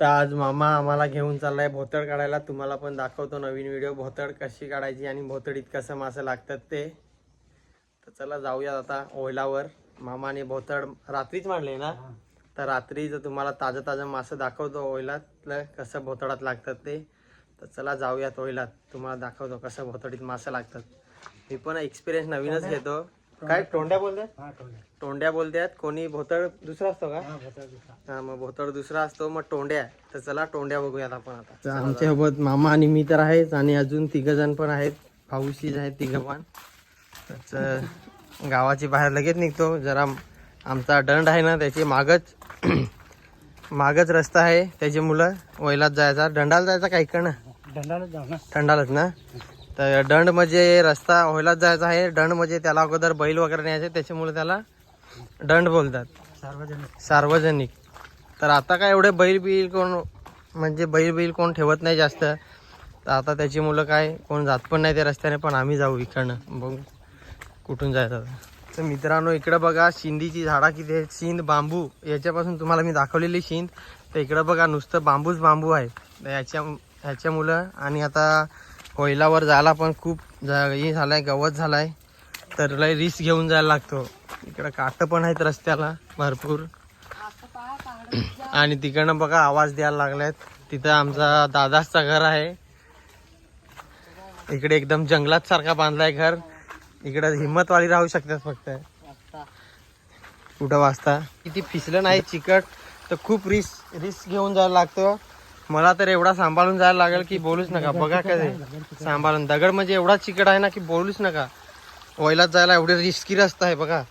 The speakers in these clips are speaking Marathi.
तर आज मामा आम्हाला घेऊन चाललाय भोतड काढायला. तुम्हाला पण दाखवतो नवीन व्हिडिओ भोतड कशी काढायची आणि भोतडीत कसं मासे लागतात ते. तर चला जाऊयात आता ओयलावर मामाने भोतड रात्रीच मांडले ना? तर रात्री जर तुम्हाला ताजं ताजं मासं दाखवतो ओयलातलं कसं भोतडात लागतात ते तर चला जाऊयात ओयलात तुम्हाला दाखवतो कसं भोतडीत मासे लागतात. मी पण एक्सपिरियन्स नवीनच घेतो. काय तोंड्या बोलतात हा टोले तोंड्या बोलतात कोणी भोतड दुसरा असतो का? हा दुसरा. हा मग भोतड दुसरा असतो मग तोंड्या तर चला तोंड्या बघूयात आपण आता. आमच्यासोबत मामा आणि मी तर आहेच आणि अजून तिघ जण पण आहेत. भाऊशीच आहेत तिघ पण तर गावाची बाहेर लगेच निघतो. जरा आमचा दंड आहे ना त्याची मागच मागच रस्ता आहे. त्याची मुलं वैलात जायचा. दंडाला जायचा काही का ना दंडाला जाऊ ना. दंडालाच ना? तर दंड म्हणजे रस्ता व्हायलाच जायचा आहे. दंड म्हणजे त्याला अगोदर बैल वगैरे न्यायचे त्याच्यामुळे त्याला दंड बोलतात. सार्वजनिक. सार्वजनिक. तर आता काय एवढे बैल बिल कोण म्हणजे बैल बिल कोण ठेवत नाही जास्त. तर आता त्याची मुलं काय कोण जात पण नाही त्या रस्त्याने पण आम्ही जाऊ इकडनं. बघू कुठून जायचं. तर मित्रांनो इकडं बघा शिंदीची झाडा किती आहेत. शिंद बांबू याच्यापासून तुम्हाला मी दाखवलेली शिंद. तर इकडं बघा नुसतं बांबूच बांबू आहे. तर याच्या ह्याच्या मुलं आणि आता कोयलावर जायला पण खूप जा- हे आहे गवत झालाय. तर लय रिस्क घेऊन जायला लागतो. इकडं काटं पण आहेत रस्त्याला भरपूर. आणि तिकडनं बघा आवाज द्यायला लागलायत तिथं आमचा दादाचं घर आहे. इकडे एकदम जंगलात सारखा बांधलाय घर. इकडे हिंमतवाली राहू शकतात फक्त. कुठं वाजता किती फिसलं नाही चिकट तर खूप रिस्क रिस्क घेऊन जायला लागतो. मला तर एवढा सांभाळून जायला लागेल की बोलूच नका. बघा काय सांभाळून. दगड म्हणजे एवढा चिकट आहे ना की बोलूच नका. वैलात जायला एवढे रिस्की रस्ता आहे बघा.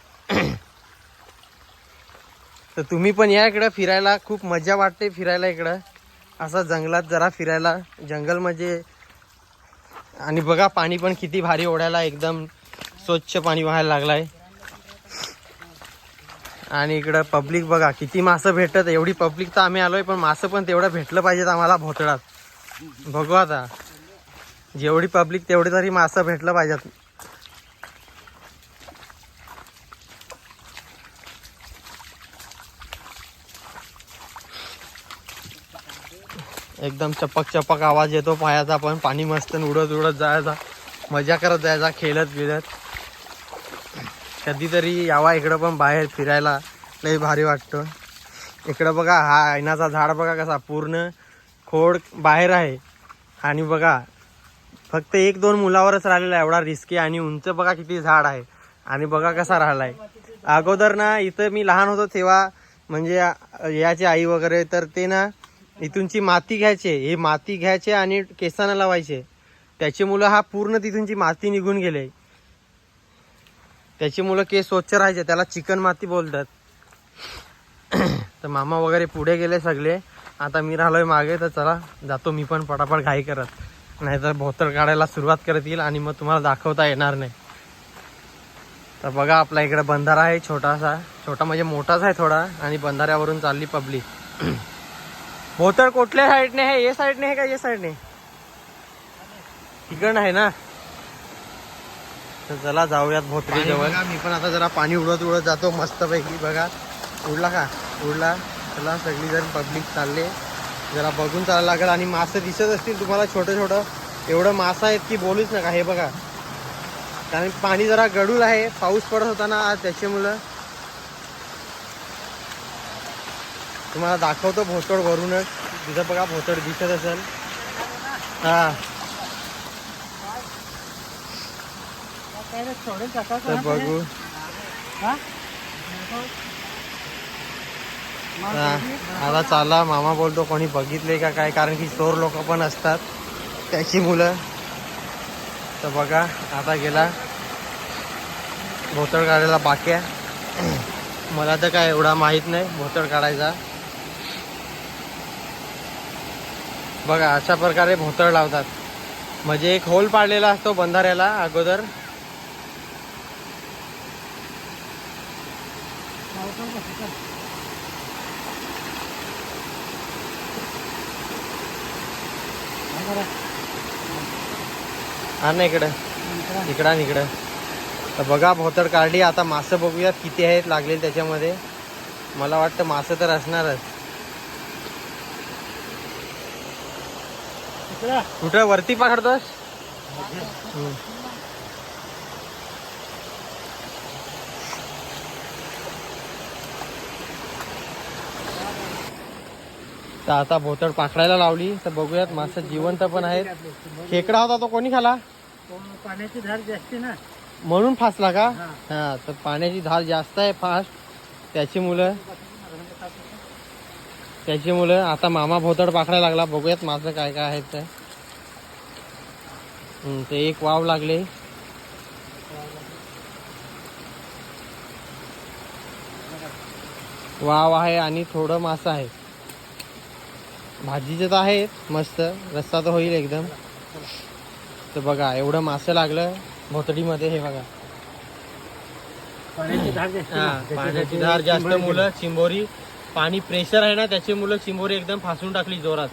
तर तुम्ही पण या इकडं फिरायला. खूप मजा वाटते फिरायला इकडं. असा जंगलात जरा फिरायला. जंगल म्हणजे आणि बघा पाणी पण किती भारी ओढायला एकदम स्वच्छ पाणी व्हायला लागलाय. आणि इकडं पब्लिक बघा किती मासं भेटत एवढी पब्लिक तर आम्ही आलोय पण मासं पण तेवढं भेटलं पाहिजेत आम्हाला भोतळात बघू आता. जेवढी पब्लिक तेवढी तरी मासं भेटलं पाहिजेत. एकदम चपक चपक आवाज येतो पायाचा पण पाणी मस्त उडत उडत जायचा. मजा करत जायचा खेळत बिळत कधीतरी यावा इकडं पण बाहेर फिरायला. लई भारी वाटतं. इकडं बघा हा ऐनाचा झाड बघा कसा पूर्ण खोड बाहेर आहे. आणि बघा फक्त एक दोन मुलावरच राहिलेला एवढा रिस्की आणि उंच बघा किती झाड आहे. आणि बघा कसा राहिलाय. अगोदर ना इथं मी लहान होतो तेव्हा म्हणजे याची आई वगैरे तर ते ना इथूनची माती घ्यायचे. हे माती घ्यायचे आणि केसांना लावायचे. त्याचे मुलं हा पूर्ण तिथूनची माती निघून गेले. त्याची मुलं केस स्वच्छ राहायचे त्याला चिकन माती बोलतात. तर मामा वगैरे पुढे गेले सगळे. आता मी राहिलोय मागे तर चला जातो मी पण पटापट घाई करत. नाहीतर भोतर काढायला सुरुवात करत येईल आणि मग तुम्हाला दाखवता येणार नाही. तर बघा आपला इकडे बंधारा आहे छोटासा. छोटा म्हणजे मोठाच आहे थोडा आणि बंधाऱ्यावरून चालली पब्लिक. भोतर कुठल्या साईडने आहे? या साईडने आहे का या साईडने तिकडनं आहे ना? तर चला जाऊयात भोतरी जवळ मी पण आता जरा पाणी उडत उडत जातो मस्त पैकी बघा. उडला का? उडला. चला सगळी जण पब्लिक चालले. जरा बघून चालायला लागेल आणि मासे दिसत असतील तुम्हाला छोटं छोटं. एवढं मासा आहेत की बोलूच नका हे बघा. कारण पाणी जरा गडूळ आहे पाऊस पडत होता ना आज त्याच्यामुळं. तुम्हाला दाखवतो भोसड वरूनच. तिथं बघा भोसड दिसत असेल. हा काय रे, सोडेल टाका का? तर बघू. आता चाला. मामा बोलतो कोणी बघितले का काय? कारण की चोर लोक पण असतात. त्याची मुलं. तर बघा आता गेला. भोतळ काढायला बाक्या मला तर काय एवढा माहीत नाही भोतळ काढायचा. बघा अशा प्रकारे भोतळ लावतात. म्हणजे एक होल पाडलेला असतो बंधाऱ्याला अगोदर. लावतो का? चल. हा बरं. हा ना इकडं इकडं आणि इकडं तर बघा भोतड काढली आता मासं बघूयात किती आहेत लागलेले त्याच्यामध्ये मला वाटतं मासं तर असणारच. कुठं वरती पकडतोस तर आता भोतड पाखडायला लावली. तर बघूयात मासे जिवंत पण आहेत. खेकडा होता तो कोणी खाला? पाण्याची धार जास्ती ना. म्हणून फासला का? हा. तर पाण्याची धार जास्त आहे फास्ट. त्याची मुलं. त्याची मुलं. आता मामा भोतड पाखडायला लागला. बघूयात मासे काय काय आहेत ते. ते एक वाव लागले. वाव आहे आणि थोडं मासं आहे. भाजीचे तर आहेत मस्त. रस्ता तर होईल एकदम. तर बघा एवढं मासं लागलं भोतडीमध्ये हे बघा. पाण्याची धार जास्ती हा, ना. पाण्याची धार जास्त मुलं चिंबोरी. पाणी प्रेशर आहे ना त्याची मुलं चिंबोरी एकदम फासून टाकली जोरात.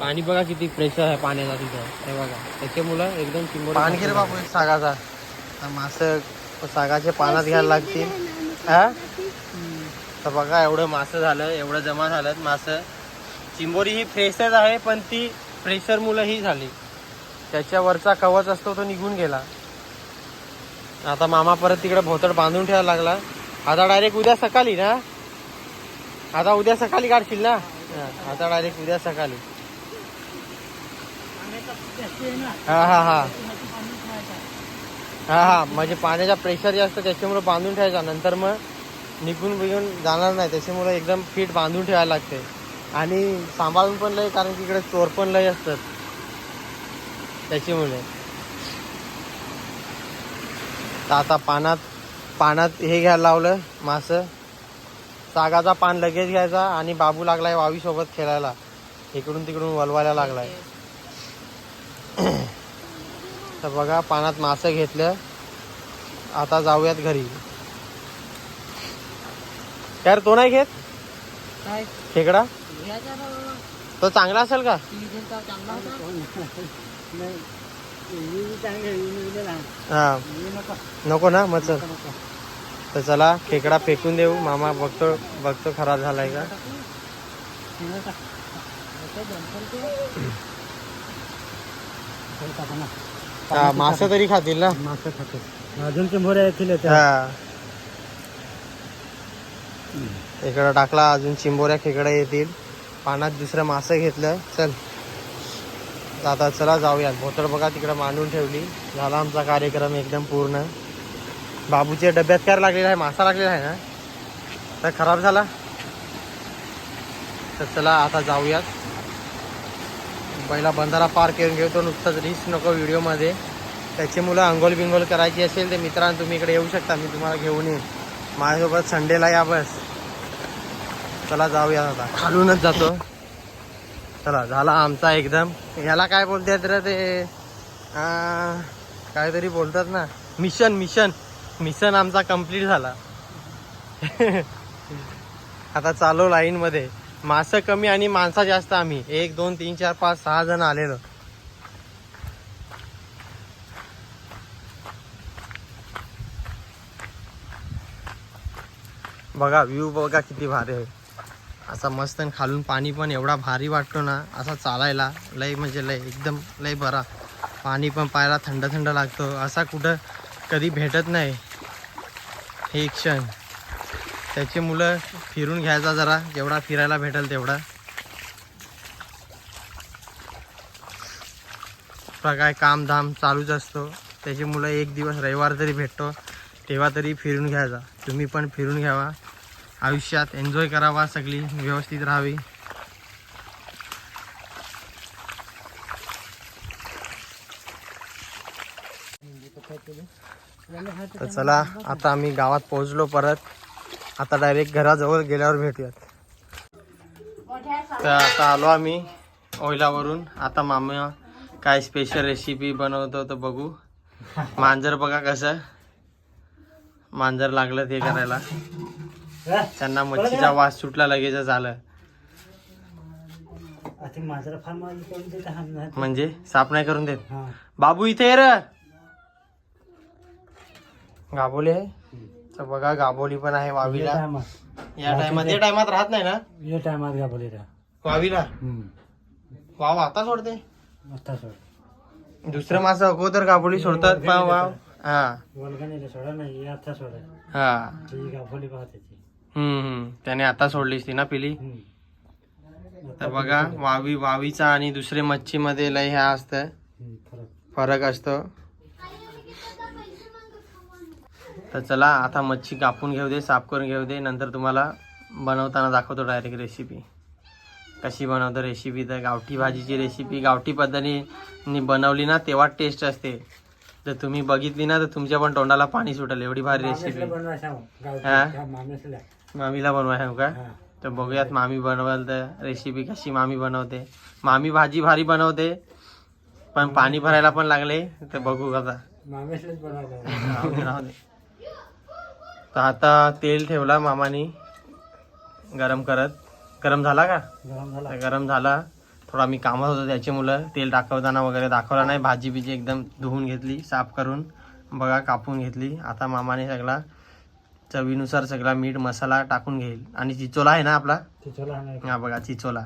पाणी. बघा किती प्रेशर आहे पाण्याचा तिथं हे बघा त्याचे मुलं एकदम चिंबोरी पाणी घे बापू एक सागाचा. मास सागाचे पानात घ्यायला लागतील. हा? तर बघा एवढं मासं झालं एवढं जमा झालं मासं चिंबोरी ही फ्रेशच आहे पण ती फ्रेशर मुलं ही झाली त्याच्यावरचा कवच असतो तो निघून गेला. आता मामा परत तिकडे भोतड बांधून ठेवायला लागला. आता डायरेक्ट उद्या सकाळी ना? आता उद्या सकाळी काढशील ना? आता डायरेक्ट उद्या सकाळी. हा हा हा. हा हा. म्हणजे पाण्याचा प्रेशर जास्त त्याच्यामुळे बांधून ठेवायचा. नंतर मग निघून बिघून जाणार नाही. त्याच्यामुळे एकदम फिट बांधून ठेवायला लागते. आणि सांभाळून पण लय कारण की इकडे चोर पण लय असतात. त्याच्यामुळे. आता पानात पानात हे घ्यायला लावलं मास. सागाचा पान लगेच घ्यायचा आणि बाबू लागलाय वावी सोबत खेळायला. इकडून तिकडून वलवायला लागलाय. तर बघा पानात मासं घेतलं. आता जाऊयात घरी. यार तो नाही घेत? खेकडा? घ्यायचा ना तो चांगला असेल का? चांगला होता. हा. नको. ना मग चल. तर चला खेकडा फेकून देऊ. मामा बघतो बघतो खराब झालाय का? ही हा तरी खातील ना? मासे खातो अजून ते मोरे येतील हा. इकडं टाकला अजून चिंबोऱ्या खेकडा येतील. पानात दुसरं मासं घेतलं. चल. आता चला जाऊयात. भोतड बघा तिकडं मांडून ठेवली. झाला आमचा कार्यक्रम एकदम पूर्ण. बाबूच्या डब्यात काय लागलेला आहे? मासा लागलेला आहे ना? तर खराब झाला. तर चला आता जाऊयात. पहिला बंधारा पार करून घेतो नुसतंच रिस्क नको व्हिडिओमध्ये. त्याची मुलं अंघोल बिंगोल करायची असेल ते मित्रांनो तुम्ही इकडे येऊ शकता. मी तुम्हाला घेऊन येईन. माझ्यासोबत संडेला या बस. चला जाऊया आता. खालूनच जातो. चला झाला आमचा एकदम. याला काय बोलतात रे ते? काहीतरी बोलतात ना. Mission mission. मिशन आमचा कंप्लीट झाला. आता चालू लाईन मध्ये. मासं कमी आणि माणसा जास्त आम्ही. एक दोन तीन चार पाच सहा जण आलेलो. बघा व्ह्यू बघा किती भारी आहे. असा मस्त आणि खालून पाणी पण एवढा भारी वाटतो ना असा चालायला. लय म्हणजे लय एकदम लय बरा. पाणी पण पायाला थंड थंड लागतो. असा कुठं कधी भेटत नाही. हे क्षण. त्याची मुलं फिरून घ्यायचा जरा. जेवढा फिरायला भेटेल तेवढा. प्रकार काय काम धाम चालूच असतो. त्याची मुलं एक दिवस रविवार तरी भेटतो तेव्हा तरी फिरून घ्यायचा. तुम्ही पण फिरून घ्यावा. आयुष्यात एन्जॉय करावा सगळी व्यवस्थित राहावी. तर चला आता आम्ही गावात पोहोचलो परत. आता डायरेक्ट घराजवळ गेल्यावर भेटूयात. तर आता आलो आम्ही ओयलावरून आता मामा काय स्पेशल रेसिपी बनवतो तर बघू. मांजर बघा कसं. मांजर लागलं ते करायला. त्यांना मच्छीचा वास सुटला लगेच झालं. म्हणजे? साफ नाही करून देत. बाबू इथे ये र. गाबोली आहे? तर बघा गाबोली पण आहे वावीला. या टायमात. या टायमात राहत नाही ना? ये टायमात का बोले रा वावीला. वाव आता सोडते. आता सोड. दुसरं मासं अगोदर गाबोली सोडतात वाव. हा. नाही आता सोडा. हा. ती गाफोली पाहते हम्म त्याने आता सोडलीस ती ना पिली. तर बघा वावी वावीचा आणि दुसरे मच्छीमध्ये लय ह्या असतं फरक असतो. तर चला आता मच्छी कापून घेऊ दे साफ करून घेऊ दे नंतर तुम्हाला बनवताना दाखवतो डायरेक्ट रेसिपी कशी बनवतो रेसिपी तर गावठी भाजीची रेसिपी गावठी पद्धतीने बनवली ना तेव्हा टेस्ट असते. जर तुम्ही बघितली ना तर तुमच्या पण तोंडाला पाणी सुटेल. एवढी भारी रेसिपी हा? मामीला बनवाय हो का? तर बघूयात मामी बनवाल तर रेसिपी कशी मामी बनवते. मामी भाजी भारी बनवते पण पाणी भरायला पण लागले तर बघू आता. तर आता तेल ठेवला मामानी गरम करत. गरम झाला का? गरम झाला. तर गरम झाला. थोडा मी कामात होतो त्याची मुलं तेल टाकवताना वगैरे दाखवला नाही. भाजी बिजी एकदम धुवून घेतली साफ करून बघा कापून घेतली. आता मामाने सगळा चवीनुसार सगळा मीठ मसाला टाकून घेईल. आणि चिचोला आहे ना आपला? ती चला नाही हा बघा चिचोला.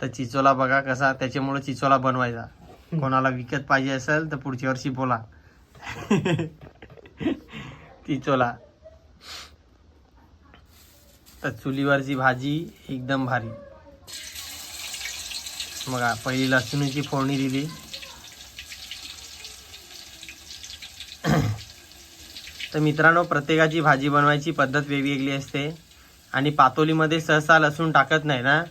तर चिचोला बघा कसा त्याच्यामुळे चिचोला बनवायचा. कोणाला विकत पाहिजे असेल तर पुढच्या वर्षी बोला. चिचोला. तर चुलीवरची भाजी एकदम भारी. बघा पहिली लसूणीची फोडणी दिली. तर मित्रांनो प्रत्येकाची भाजी बनवायची पद्धत वेगवेगळी असते. आणि पातोलीमध्ये सहसा लसूण टाकत नाही ना.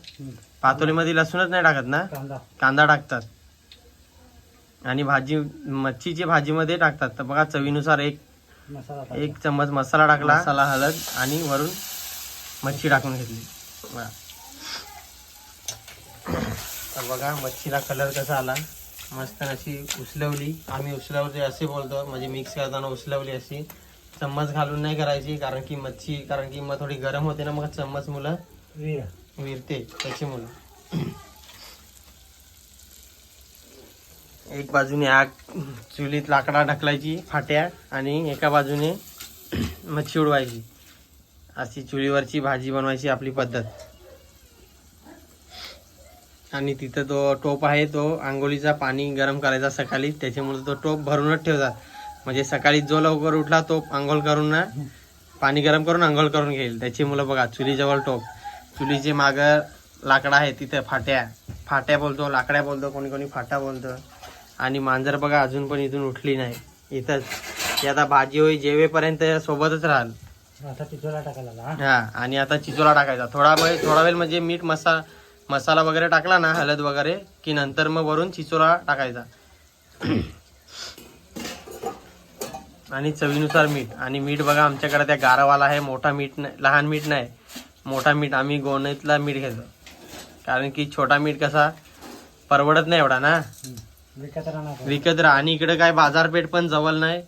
पातोलीमध्ये लसूणच नाही टाकत ना? कांदा. कांदा टाकतात. आणि भाजी मच्छीची भाजीमध्ये टाकतात. तर बघा चवीनुसार एक. एक चम्मच मसाला टाकला. मसाला हळद. आणि वरून मच्छी टाकून घेतली. बघा. तर बघा मच्छीला कलर कसा आला. मस्त अशी उचलवली आम्ही उचलवली असे बोलतो. म्हणजे मिक्स करताना उचलवली अशी. चम्मच घालून नाही करायची कारण की मच्छी कारण की मग थोडी गरम होते ना मग चम्मच मुलं विरा. विरते त्याची मुलं. एक बाजूने आग चुलीत लाकडा ढकलायची फाट्या आणि एका बाजूने मच्छी उडवायची. अशी चुलीवरची भाजी बनवायची आपली पद्धत. आणि तिथं तो टोप आहे तो आंघोळीचा पाणी गरम करायचा सकाळी त्याच्यामुळे तो टोप भरूनच ठेवतात. म्हणजे सकाळी जो लवकर उठला तो आंघोळ करून ना पाणी गरम करून आंघोळ करून घेईल. त्याची मुलं बघा चुलीजवळ टोप. चुलीचे माग लाकडा आहे तिथे फाट्या. फाट्या बोलतो लाकड्या बोलतो कोणी कोणी फाटा बोलतो. आणि मांजर बघा अजून पण इथून उठली नाही. इथंच. ती आता भाजी होई जेवेपर्यंत सोबतच राहाल. आता ती चोला टाकायला हा? हा आणि आता चिचोला टाकायचा. थोडा वेळ थोडा वेळ म्हणजे मीठ मसा मसाला वगैरे टाकला ना हळद वगैरे की नंतर मग वरून चिचोला टाकायचा. आणि चवीनुसार मीठ. आणि मीठ बघा आमच्याकडे त्या गारावाला आहे मोठा मीठ नाही लहान मीठ नाही. मोठा मीठ आम्ही गोणीतला मीठ घेतो. कारण की छोटा मीठ कसा परवडत नाही एवढा ना. विकत राहणार? विकत राहा. आणि इकडे काय बाजारपेठ पण जवळ नाही.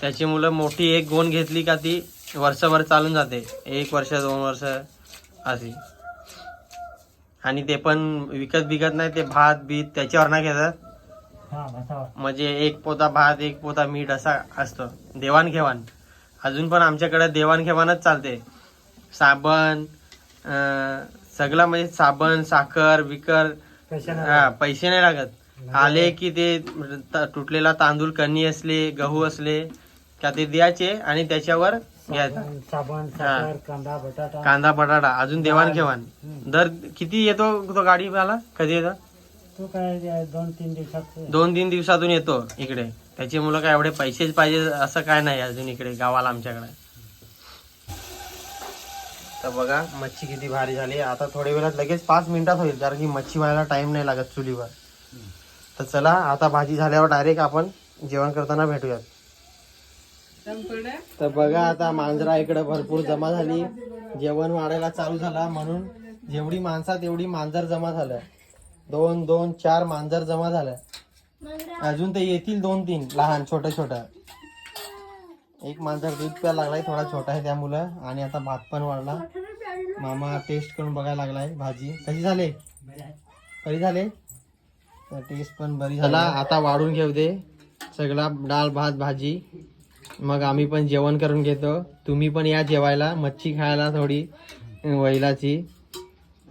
त्याची मुलं मोठी एक गोण घेतली का ती वर्षभर चालून जाते. एक वर्ष दोन वर्ष अशी. आणि ते पण विकत बिकत नाही ते भात बीत त्याच्यावर नाही घेतात म्हणजे एक पोता भात एक पोता मीठ असा असतो. देवाणघेवाण. अजून पण आमच्याकडे देवाणघेवाणच चालते. साबण सगळं म्हणजे साबण साखर विकर पैसे हा नाही पैसे नाही लागत. आले की ते तुटलेला तांदूळ कणी असले गहू असले का ते द्यायचे आणि त्याच्यावर कांदा बटाटा. कांदा बटाटा. अजून देवाणघेवाण. दर किती येतो तो गाडीवाला कधी येतो? तो काय दोन तीन दिवसात दोन तीन दिवसातून येतो इकडे. त्याची मुलं काय एवढे पैसेच पाहिजे असं काय नाही अजून इकडे गावाला आमच्याकडे. तर बघा मच्छी किती भारी झाली. आता थोड्या वेळात लगेच पाच मिनिटात होईल कारण की मच्छी व्हायला टाइम नाही लागत चुलीवर. तर चला आता भाजी झाल्यावर डायरेक्ट आपण जेवण करताना भेटूयात. तर बघा आता मांजरा इकडे भरपूर जमा झाली. जेवण वाढायला चालू झाला म्हणून जेवढी माणसा तेवढी मांजर जमा झालं. दोन दोन चार मांजर जमा झालं. अजून तर येतील दोन तीन लहान छोट्या छोट्या एक मांजर दूध प्यायला लागलाय थोडा छोटा आहे त्या मुलं. आणि आता भात पण वाढला. मामा टेस्ट करून बघायला लागलाय भाजी. कशी झाले? कधी झाले. टेस्ट पण बरी झाला. आता वाढून घेऊ दे. सगळा डाळ भात भाजी. मग आम्ही पण जेवण करून घेतो. तुम्ही पण या जेवायला. मच्छी खायला थोडी वैलाची.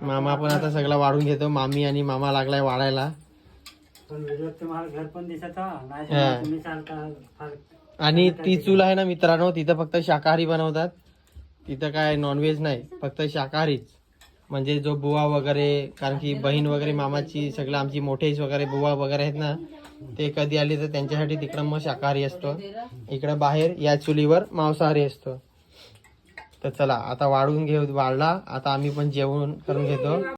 मामा पण आता सगळा वाढून घेतो. मामी आणि मामा लागलाय वाढायला. आणि ती चूल आहे ना मित्रांनो तिथं फक्त शाकाहारी बनवतात. तिथं काय नॉनव्हेज नाही फक्त शाकाहारीच. म्हणजे जो बुवा वगैरे कारण की बहीण वगैरे मामाची सगळं आमची मोठेच वगैरे बुवा वगैरे आहेत ना ते कधी आले तर त्यांच्यासाठी तिकडं मग शाकाहारी असतो. इकडं बाहेर या चुलीवर मांसाहारी असतो. तर चला आता वाढून घेऊ वाढला. आता आम्ही पण जेवण करून घेतो.